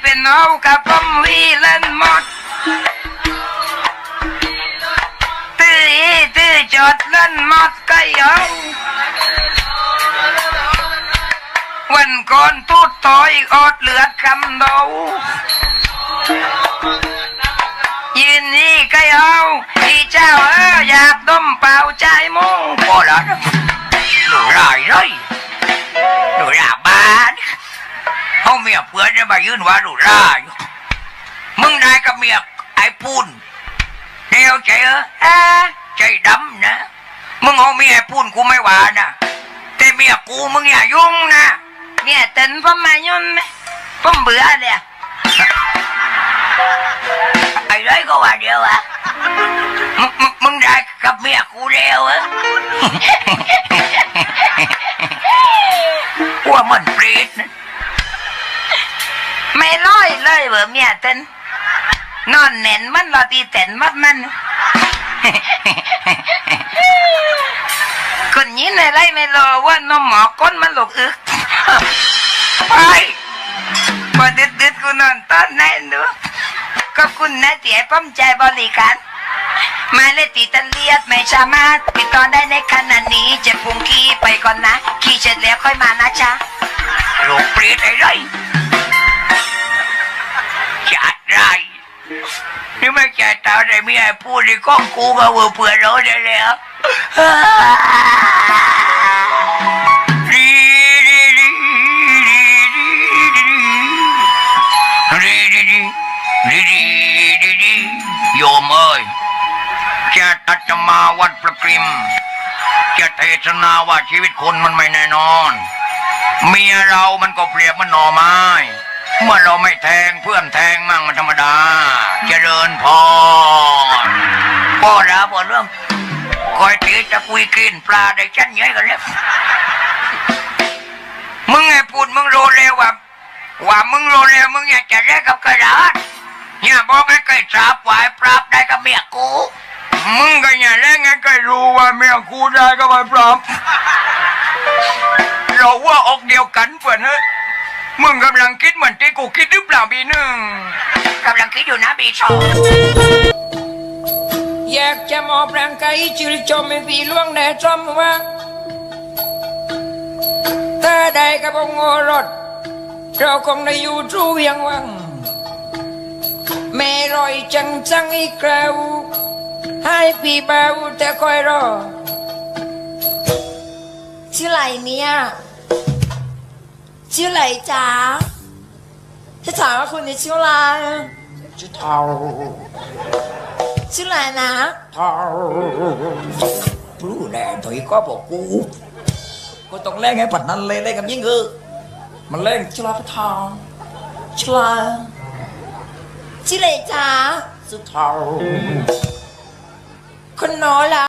เป็นเอากับผมวีเล่นหมดตื้ออีตื้อจอดเล่นหมดก็ยองวันก่อนตูดต่อยอดเหลือดคำเดายืนนี่ก็เอาอีเจ้าเอออยากดมเปล่าใจมุงพอแล้วนะหนูร้ายเลย เขาเมียเพื่อนจะมายืนว่าหนูร้ายมึงได้กับเมียไอ้ปูนเดียวใจเออเอ้อใจดำนะมึงเอาเมียไอ้ปูนกูไม่ว่านะแต่เมียกูมึงอย่ายุ่งนะเมียเต็นผมมายุ่งไหมผมเบื่อเนี่ยไอ้ไรก็ว่าเดียวอะ ร้อยเลยเบอเมียเต้นนอนเน่นมันรอตีเต้นมัดมันคนนี้ในไรไม่รอว่านมหมอก้นมันหลกอึกไปพอดึกดึกๆกูนอนตอนไหนดูขอบคุณนะที่ให้ผมใจบริการมาเลติดตะเลียดไม่สามารถติดต่อได้ในขณะนี้เจะพุงขี้ไปก่อนนะ ขี้เสร็จแล้วค่อยมานะจ๊ะโรคเปรตอะไร นี่ไม่ใจตาได้มีไอ้พูดในกล้องกูก็เวอเผื่อเราได้แล้วดีดีดีดีดีดีดีดีดีดีดีโยมเอ้ยจะตัดจะมาวัดประกริม จะเทศนาว่าชีวิตคนมันไม่แน่นอน เมียเรามันก็เปรียบมันหน่อไม้ มื่อเราไม่แทงเพื่อนแทงมั่งมันธรรมดา เจริญพรพ่อแล้วพ่อเรื่องคอยตีจะคุยกินปลาได้ชั้นใหญ่กันแล้วมึงไงพูดมึงรู้เลยว่าว่ามึงรู้เลยมึงอยากจะได้กับกระดาษอย่าบอกให้ใครทราบไว้ปราบได้กับเมียกูมึงก็อย่าเล่นให้ใครรู้ว่าเมียกูได้กับไอ้ปราบเราว่าออกเดียวกันเพื่อนเฮ้ย มึงกำลังคิดเหมือนที่กูคิดหรือเปล่าบีหนึ่งกำลังคิดอยู่นะบีสองอยากจะมอบร่างกายชื่นชมให้พี่ล่วงแน่จอมว่าถ้าได้กับองค์โอรสเราคงได้อยู่ทรูเวียงวังแม่รอยจังจังอีกคราวให้พี่เบาแต่คอยรอชื่ออะไรเนี่ย ชื่ออะไรจ๊ะจะถามว่าคุณนี่ชื่ออะไรจะเท่าชื่ออะไรนะเท่ารู้แน่ถอยก็บอกกูก็ต้องเล่นให้ปัดนั้นเลยเล่นกับยิ่งเออมันเล่นชลาพทองชื่ออะไรชื่ออะไรจ๊ะสุดเท่าคนโน้นล่ะ